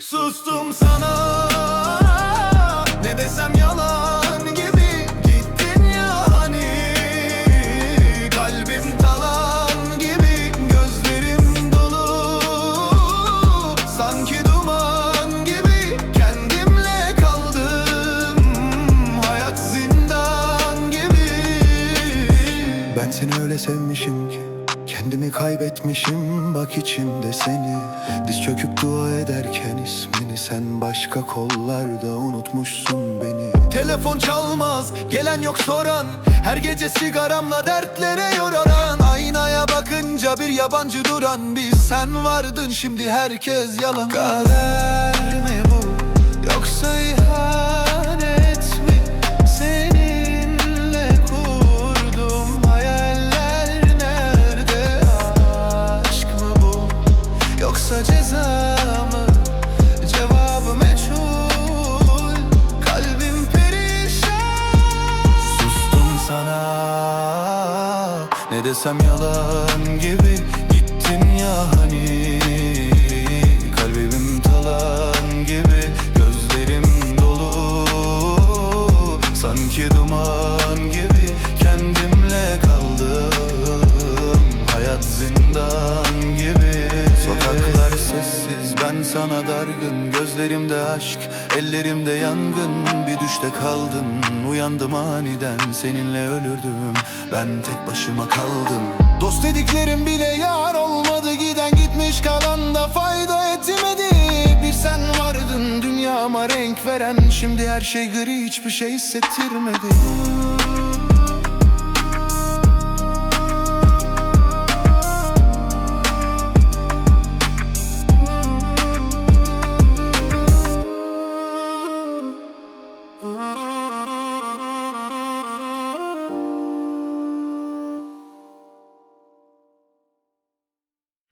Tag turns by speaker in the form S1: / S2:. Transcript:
S1: Sustum sana. Ne desem yalan gibi Gittin ya hani. Kalbim talan gibi Gözlerim dolu. Sanki duman gibi Kendimle kaldım. Hayat zindan gibi.
S2: Ben seni öyle sevmişim ki Kendimi kaybetmişim bak içimde seni. Diz çöküp dua ederken ismini Sen başka kollarda unutmuşsun beni.
S1: Telefon çalmaz, gelen yok soran. Her gece sigaramla dertlere yoraran Aynaya bakınca bir yabancı duran. Biz sen vardın şimdi herkes yalan. Kader Ne desem yalan gibi Gittin ya hani. Kalbim talan gibi Gözlerim dolu. Sanki duman gibi sana dargın Gözlerimde aşk ellerimde yangın. Bir düşte kaldım uyandım aniden. Seninle ölürdüm ben tek başıma kaldım. Dost dediklerim bile yar olmadı. Giden gitmiş kalan da fayda etmedi. Bir sen vardın dünyama renk veren. Şimdi her şey gri hiçbir şey hissettirmedi